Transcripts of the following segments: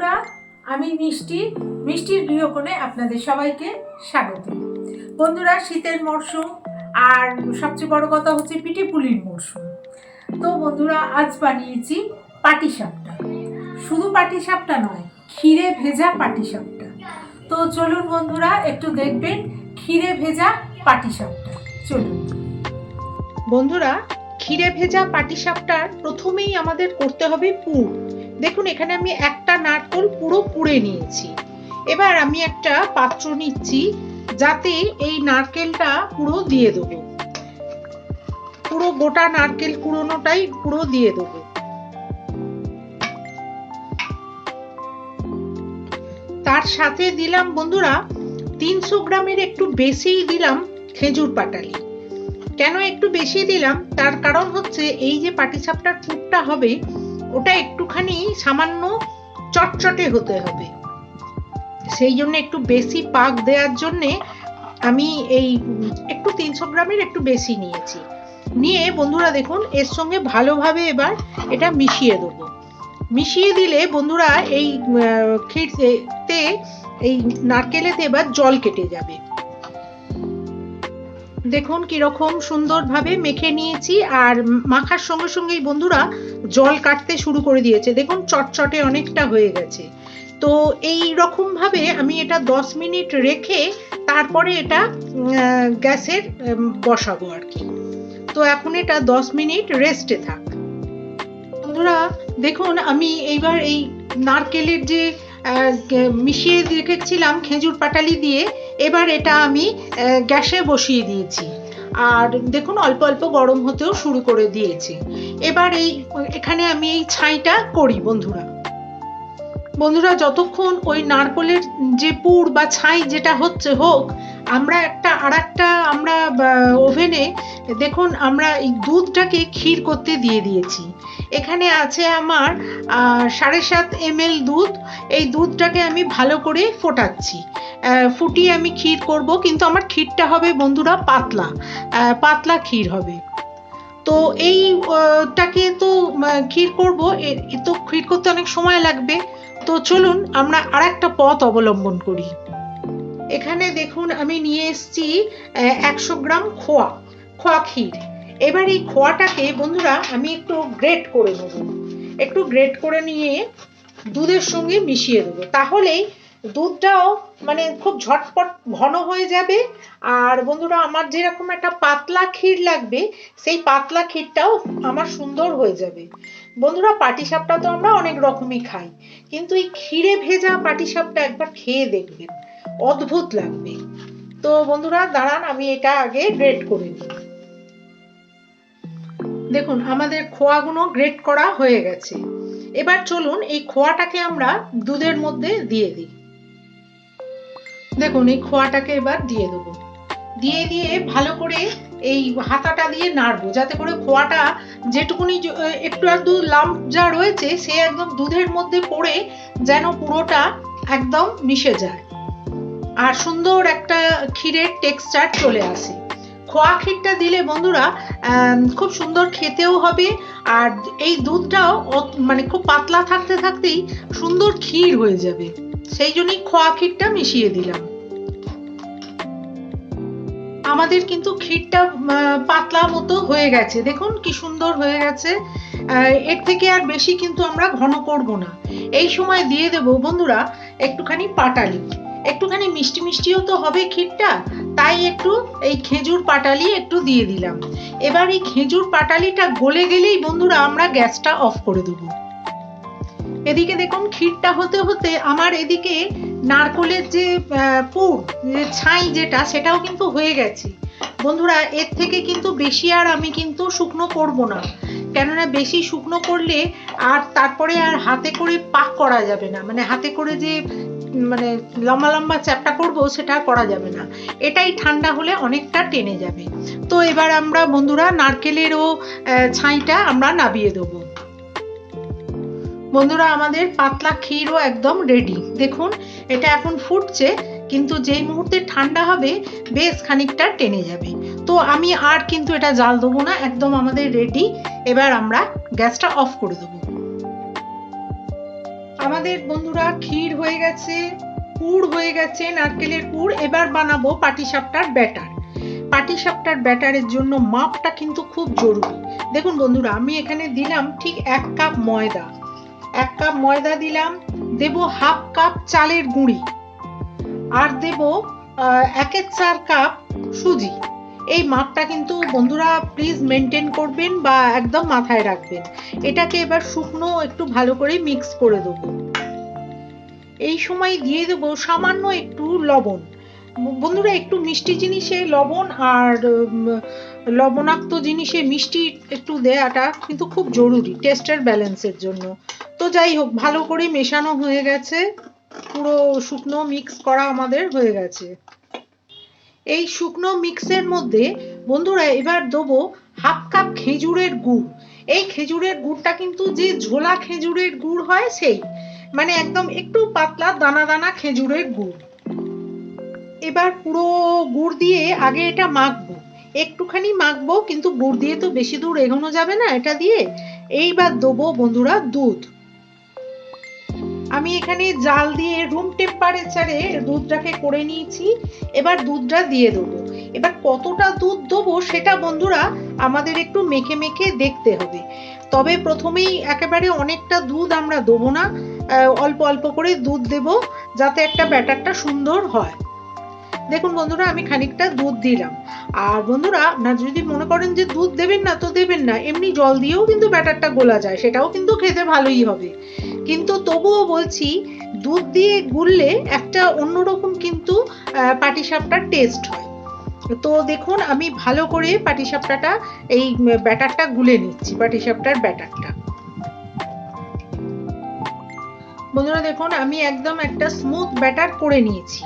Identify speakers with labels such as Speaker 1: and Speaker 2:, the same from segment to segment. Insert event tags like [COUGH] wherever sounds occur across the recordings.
Speaker 1: বন্ধুরা, আমি মিষ্টি, মিষ্টির গৃহকোণে আপনাদের সবাইকে স্বাগত। বন্ধুরা, শীতের মরশুম, আর সবচেয়ে বড় কথা হচ্ছে পিঠে পুলির মরশুম। তো বন্ধুরা, আজ বানিয়েছি পাটিসাপটা। শুধু পাটিসাপটা নয়, ক্ষীরে ভেজা পাটিসাপটা। তো চলুন বন্ধুরা, একটু দেখবেন ক্ষীরে ভেজা পাটিসাপটা। চলুন।
Speaker 2: বন্ধুরা, ক্ষীরে ভেজা পাটিসাপটার প্রথমেই আমাদের করতে হবে পুর। দেখুন, এখানে আমি একটা নারকোল পুরো পুড়ে নিয়েছি। এবার আমি একটা পাত্র নিচ্ছি, যাতে এই নারকেলটা পুরো দিয়ে দেবো। পুরো গোটা নারকেল কুড়োনোটাই পুরো দিয়ে দেবো। তার সাথে দিলাম বন্ধুরা, তিনশো গ্রামের একটু বেশিই দিলাম খেজুর পাটালি। কেন একটু বেশি দিলাম? তার কারণ হচ্ছে, এই যে পাটিসাপটার পুরটা হবে ওটা একটুখানি সামান্য চটচটে হতে হবে। সেই জন্য একটু বেশি পাক দেওয়ার জন্যে আমি এই একটু তিনশো গ্রামের একটু বেশি নিয়েছি। নিয়ে বন্ধুরা দেখুন, এর সঙ্গে ভালোভাবে এবার এটা মিশিয়ে দেবো। মিশিয়ে দিলে বন্ধুরা এই ক্ষীরতে, এই নারকেলেতে এবার জল কেটে যাবে। দেখুন কীরকম সুন্দরভাবে মেখে নিয়েছি আর মাখার সঙ্গে সঙ্গেই বন্ধুরা জল কাটতে শুরু করে দিয়েছে। দেখুন চটচটে অনেকটা হয়ে গেছে। তো এই রকম ভাবে আমি এটা দশ মিনিট রেখে তারপরে এটা গ্যাসের বসাবো আর কি। তো এখন এটা দশ মিনিট রেস্টে থাক। বন্ধুরা, দেখুন আমি এইবার এই নারকেলের যে মিশিয়ে রেখেছিলাম খেজুর পাটালি দিয়ে এবার এটা আমি গ্যাসে বসিয়ে দিয়েছি। আর দেখুন, অল্প অল্প গরম হতেও শুরু করে দিয়েছি। এবার এই, এখানে আমি এই ছাইটা করি বন্ধুরা। বন্ধুরা, যতক্ষণ ওই নারকলের যে পুর বা ছাই যেটা হচ্ছে হোক, আমরা একটা আর একটা আমরা ওভেনে, দেখুন, আমরা এই দুধটাকে ক্ষীর করতে দিয়ে দিয়েছি। এখানে আছে আমার সাড়ে সাত এম দুধ। এই দুধটাকে আমি ভালো করে ফোটাচ্ছি। ফুটিয়ে আমি ক্ষীর করব, কিন্তু আমার ক্ষীরটা হবে, বন্ধুরা, পাতলা। পাতলা ক্ষীর হবে। তো এইটাকে তো ক্ষীর করব। তো ক্ষীর করতে অনেক সময় লাগবে। তো চলুন আমরা আর একটা পথ অবলম্বন করি। এখানে দেখুন আমি নিয়ে এসছি একশো গ্রাম খোয়া খোয়া ক্ষীর। এবার এই খোয়াটাকে বন্ধুরা আমি একটু গ্রেট করে নেব। একটু গ্রেট করে নিয়ে দুধের সঙ্গে মিশিয়ে দেবো। তাহলেই দুধটাও মানে খুব ঝটপট ঘন হয়ে যাবে। আর বন্ধুরা, আমার যেরকম একটা পাতলা ক্ষীর লাগবে, সেই পাতলা ক্ষীরটাও আমার সুন্দর হয়ে যাবে। বন্ধুরা পাটিসাপটা তো আমরা অনেক রকমই খাই, কিন্তু এই ক্ষীরে ভেজা পাটিসাপটা একবার খেয়ে দেখবেন, অদ্ভুত লাগবে। তো বন্ধুরা, দাঁড়ান, আমি এটা আগে গ্রেট করে নিই। দেখুন, আমাদের খোয়াগুলো গ্রেট করা হয়ে গেছে। এবার চলুন, এই খোয়াটাকে আমরা দুধের মধ্যে দিয়ে দিই। দেখুন, এই খোয়াটাকে এবার দিয়ে দেবো। দিয়ে দিয়ে ভালো করে এই হাতাটা দিয়ে নাড়বো, যাতে করে খোয়াটা যেটুকুনি একটু আধটু লাম্প যা রয়েছে, সে একদম দুধের মধ্যে পড়ে যেন পুরোটা একদম মিশে যায়। আর সুন্দর একটা ক্ষীরের টেক্সচার চলে আসে। খোয়া ক্ষীরটা দিলে বন্ধুরা খুব সুন্দর খেতেও হবে, আর এই দুধটাও মানে খুব পাতলা থাকতে থাকতেই সুন্দর ক্ষীর হয়ে যাবে। সেই জন্যই খোয়া ক্ষীরটা মিশিয়ে দিলাম। আমাদের কিন্তু ক্ষীরটা পাতলা মতো হয়ে গেছে। দেখুন কি সুন্দর হয়ে গেছে। এর থেকে আর বেশি কিন্তু আমরা ঘন করব না। এই সময় দিয়ে দেব বন্ধুরা একটুখানি পাটালি। একটুখানি মিষ্টি মিষ্টিও তো হবে ক্ষীরটা, তাই একটু এই খেজুর পাটালি একটু দিয়ে দিলাম। এবার এই খেজুর পাটালিটা গলে গেলেই বন্ধুরা আমরা গ্যাসটা অফ করে দেবো। এদিকে দেখুন, ক্ষীরটা হতে হতে আমার এদিকে নারকলের যে পুর, যে ছাই যেটা, সেটাও কিন্তু হয়ে গেছে। বন্ধুরা, এর থেকে কিন্তু বেশি আর আমি কিন্তু শুকনো করব না। কেননা বেশি শুকনো করলে আর তারপরে আর হাতে করে পাক করা যাবে না। মানে হাতে করে যে মানে লম্বা লম্বা চ্যাপটা করব, সেটা করা যাবে না। এটাই ঠান্ডা হলে অনেকটা টেনে যাবে। তো এবার আমরা বন্ধুরা, নারকেলেরও ছাইটা আমরা নাবিয়ে দেবো। বন্ধুরা, আমাদের পাতলা ক্ষীরও একদম রেডি দেখুন, এটা এখন ফুটছে, কিন্তু যেই মুহূর্তে ঠান্ডা হবে, বেশ খানিকটা টেনে যাবে। তো আমি আর কিন্তু এটা জাল দেবো না, একদম আমাদের রেডি এবার আমরা গ্যাসটা অফ করে দেবো। আমাদের বন্ধুরা, ক্ষীর হয়ে গেছে, পুর হয়ে গেছে, নারকেলের পুর। এবার বানাবো পাটিসাপটার ব্যাটার। পাটিসাপটার ব্যাটারের জন্য মাপটা কিন্তু খুব জরুরি। দেখুন বন্ধুরা, আমি এখানে দিলাম ঠিক এক কাপ ময়দা। এক কাপ ময়দা দিলাম, দেব হাফ কাপ চালের গুঁড়ি, আর দেব একের চার কাপ সুজি। এই মাপটা কিন্তু বন্ধুরা প্লিজ মেনটেন করবেন বা একদম মাথায় রাখবেন। এটাকে এবার শুকনো একটু ভালো করে মিক্স করে দেবো। এই সময় দিয়ে দেবো সামান্য একটু লবণ। বন্ধুরা একটু মিষ্টি জিনিসে লবণ আর লবণাক্ত জিনিসে মিষ্টি একটু দেওয়াটা কিন্তু খুব জরুরি টেস্টের ব্যালেন্সের জন্য। তো যাই হোক, ভালো করে মেশানো হয়ে গেছে। পুরো শুকনো মিক্স করা আমাদের হয়ে গেছে। এই শুকনো মিক্সের মধ্যে বন্ধুরা এবার দেবো হাফ কাপ খেজুরের গুড়। এই খেজুরের গুড়টা কিন্তু যে ঝোলা খেজুরের গুড় হয় সেই মানে একদম একটু পাতলা দানা দানা খেজুরের গুড়। এবার পুরো গুড় দিয়ে আগে এটা মাখবো। একটুখানি মাখবো, কিন্তু গুড় দিয়ে তো বেশি দূর এগোনো যাবে না এটা দিয়ে। এইবার দেবো বন্ধুরা দুধ। আমি এখানে জাল দিয়ে রুম টেম্পারেচারে দুধটাকে করে নিয়েছি, এবার দুধটা দিয়ে দেবো। এবার কতটা দুধ দেবো সেটা বন্ধুরা আমাদের একটু মেখে মেখে দেখতে হবে। তবে প্রথমেই একেবারে অনেকটা দুধ আমরা দেবো না অল্প অল্প করে দুধ দেবো, যাতে একটা ব্যাটারটা সুন্দর হয়। দেখুন বন্ধুরা, আমি খানিকটা দুধ দিলাম। আর বন্ধুরা, আপনারা যদি মনে করেন যে দুধ দেবেন না, তো দেবেন না। এমনি জল দিয়েও কিন্তু ব্যাটারটা গোলা যায়, সেটাও কিন্তু খেতে ভালোই হবে। কিন্তু তবুও বলছি, দুধ দিয়ে গুললে একটা অন্যরকম কিন্তু পাটিসাপটার টেস্ট হয়। তো দেখুন, আমি ভালো করে পাটিসাপটাটা, এই ব্যাটারটা গুলে নিচ্ছি, পাটিসাপটার ব্যাটারটা। বন্ধুরা, দেখুন, আমি একদম একটা স্মুথ ব্যাটার করে নিয়েছি।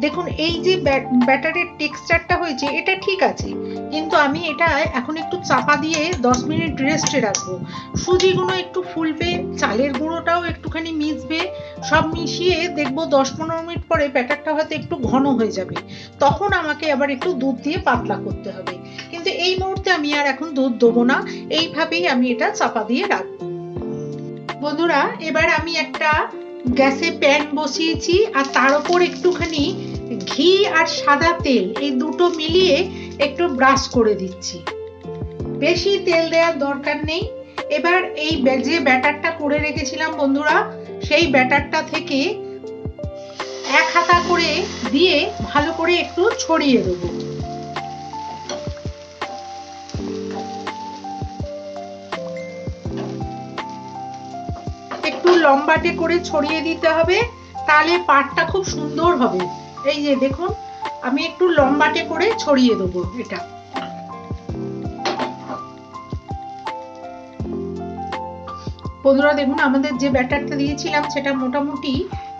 Speaker 2: দেখুন, এই যে ব্যাট- ব্যাটারের টেক্সচারটা হয়েছে, এটা ঠিক আছে, কিন্তু আমি এটা এখন একটু চাপা দিয়ে দশ মিনিট রেস্টে রাখব। সুজিগুলো একটু ফুলবে, চালের গুঁড়োটাও একটুখানি মিশবে, সব মিশিয়ে দেখব দশ পনেরো মিনিট পরে ব্যাটারটা হয়তো একটু ঘন হয়ে যাবে। তখন আমাকে আবার একটু দুধ দিয়ে পাতলা করতে হবে। কিন্তু এই মুহূর্তে আমি আর এখন দুধ দেবো না, এইভাবেই আমি এটা চাপা দিয়ে রাখব। বন্ধুরা, এবার আমি একটা গ্যাসে প্যান বসিয়েছি আর তার উপর একটুখানি ঘি আর সাদা তেল, এই দুটো মিলিয়ে একটু ব্রাশ করে দিচ্ছি। বেশি তেল দেওয়ার দরকার নেই। এবার এই যে ব্যাটারটা করে রেখেছিলাম বন্ধুরা, সেই ব্যাটারটা থেকে এক হাতা করে দিয়ে ভালো করে একটু ছড়িয়ে দেবো। লম্বাটে করে ছড়িয়ে দিতে হবে, তাহলে পাটটা খুব সুন্দর হবে। এই যে দেখুন, আমি একটু লম্বাটে করে ছড়িয়ে দেবো এটা। বন্ধুরা, দেখুন, আমাদের যে ব্যাটারটা দিয়েছিলাম, সেটা মোটামুটি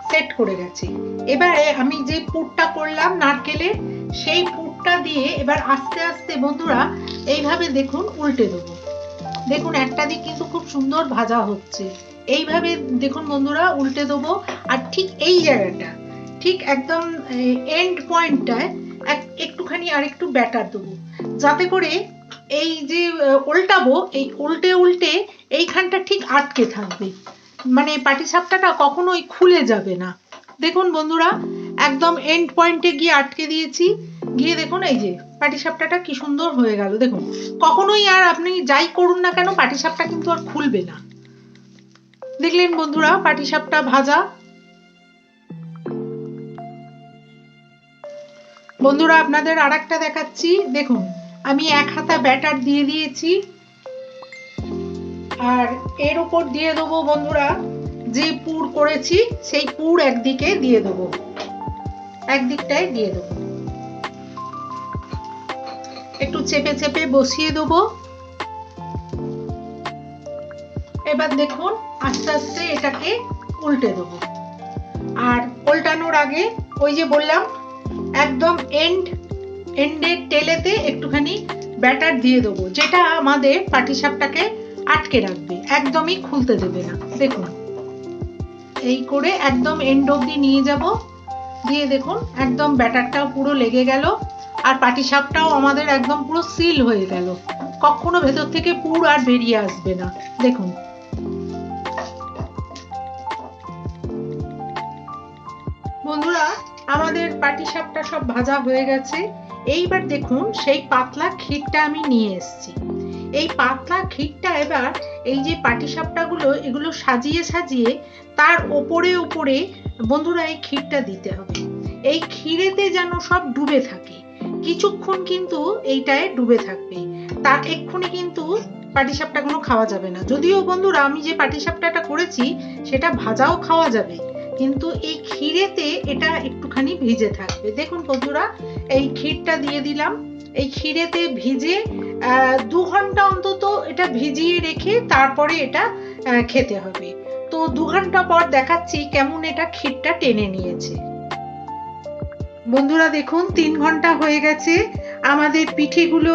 Speaker 2: সেট করে গেছে। এবারে আমি যে পুরটা করলাম নারকেলের, সেই পুরটা দিয়ে এবার আস্তে আস্তে, বন্ধুরা, এইভাবে দেখুন, উল্টে দেবো। দেখুন, একটা দিক কিন্তু খুব সুন্দর ভাজা হচ্ছে। এইভাবে দেখুন বন্ধুরা, উল্টে দেবো। আর ঠিক এই জায়গাটা, ঠিক একদম এন্ড পয়েন্টটায় এক, একটুখানি আর একটু ব্যাটার দেবো। যাতে করে এই যে উল্টাবো, এই উল্টে উল্টে এইখানটা ঠিক আটকে থাকবে। মানে পাটিসাপটাটা কখনোই খুলে যাবে না। দেখুন বন্ধুরা, একদম এন্ড পয়েন্টে গিয়ে আটকে দিয়েছি। গিয়ে দেখুন এই যে, পাটিসাপটাটা কি সুন্দর হয়ে গেল। দেখুন, কখনোই আর আপনি যাই করুন না কেন, পাটিসাপটা কিন্তু আর খুলবে না। দেখলেন বন্ধুরা, পাটিসাপটা ভাজা। বন্ধুরা, আপনাদের আরেকটা দেখাচ্ছি। দেখুন, আমি এক হাতা ব্যাটার দিয়ে দিয়েছি। আর এর উপর দিয়ে দেবো বন্ধুরা, যে পুর করেছি, সেই পুর একদিকে দিয়ে দেবো। একদিকটায় দিয়ে দেবো। একটু চেপে চেপে বসিয়ে দেবো। এবার দেখুন, আস্তে আস্তে এটাকে উল্টে দেবো। আর উল্টানোর আগে ওই যে বললাম, একদম এন্ড এন্ডের টেলেতে একটুখানি ব্যাটার দিয়ে দেবো, যেটা আমাদের পাটিসাপটাকে আটকে রাখবে, একদমই খুলতে দেবে না। দেখুন, এই করে একদম এন্ড অব্দি নিয়ে যাব, দিয়ে দেখুন, একদম ব্যাটারটাও পুরো লেগে গেল, আর পাটিসাপটাও আমাদের একদম পুরো সিল হয়ে গেল। কখনো ভেতর থেকে পুর আর বেরিয়ে আসবে না। দেখুন বন্ধুরা, আমাদের পাটিসাপটা সব ভাজা হয়ে গেছে। এইবার দেখুন, সেই পাতলা ক্ষীরটা আমি নিয়ে এসেছি। এই পাতলা ক্ষীরটা এবার এই যে পাটিসাপটাগুলো, এগুলো সাজিয়ে সাজিয়ে তার ওপরে ওপরে বন্ধুরা, এই ক্ষীরটা দিতে হবে। এই ক্ষীরেতে যেন সব ডুবে থাকে। কিছুক্ষণ কিন্তু এইটায় ডুবে থাকবে। তার এক্ষুনি কিন্তু পাটিসাপটাগুলো খাওয়া যাবে না। যদিও বন্ধুরা, আমি যে পাটিসাপটাটা করেছি, সেটা ভাজাও খাওয়া যাবে। কিন্তু এই ক্ষীরেতে এটা একটুখানি ভিজে থাকবে। দেখুন বন্ধুরা, এই ক্ষীরটা দিয়ে দিলাম। এই ক্ষীরেতে ভিজে দু ঘণ্টা অন্তত এটা ভিজিয়ে রেখে তারপরে এটা খেতে হবে। তো দু ঘণ্টা পর দেখাচ্ছি কেমন এটা ক্ষীরটা টেনে নিয়েছে। বন্ধুরা, দেখুন, তিন ঘণ্টা হয়ে গেছে। আমাদের পিঠেগুলো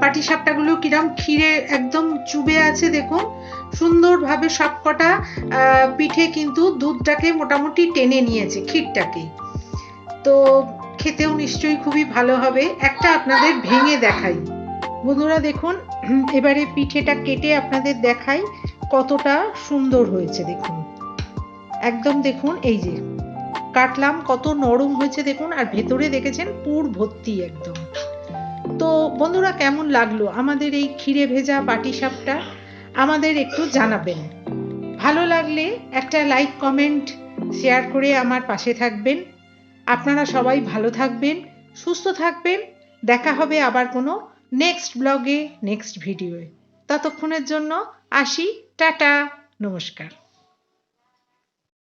Speaker 2: পাটিসাপটাগুলো কিরম ক্ষীরে একদম চুবে আছে, দেখুন। সুন্দরভাবে সবকটা পিঠে কিন্তু দুধটাকে মোটামুটি টেনে নিয়েছে, ক্ষীরটাকে। তো খেতেও নিশ্চয়ই খুবই ভালো হবে। একটা আপনাদের ভেঙে দেখাই। বন্ধুরা দেখুন, [CLEARS THROAT] এবারে পিঠেটা কেটে আপনাদের দেখাই কতটা সুন্দর হয়েছে, দেখুন। একদম দেখুন, এই যে, কাটলাম, কত নরম হয়েছে, দেখুন, আর ভেতরে দেখেছেন পুর ভর্তি একদম। তো বন্ধুরা, কেমন লাগল আমাদের এই ক্ষীরে ভেজা পাটিসাপটা আমাদের একটু জানাবেন। ভালো লাগলে একটা লাইক কমেন্ট শেয়ার করে আমার পাশে থাকবেন। আপনারা সবাই ভালো থাকবেন, সুস্থ থাকবেন। দেখা হবে আবার কোনো নেক্সট ব্লগে নেক্সট ভিডিওয়ে ততক্ষণের জন্য আসি, টাটা, নমস্কার।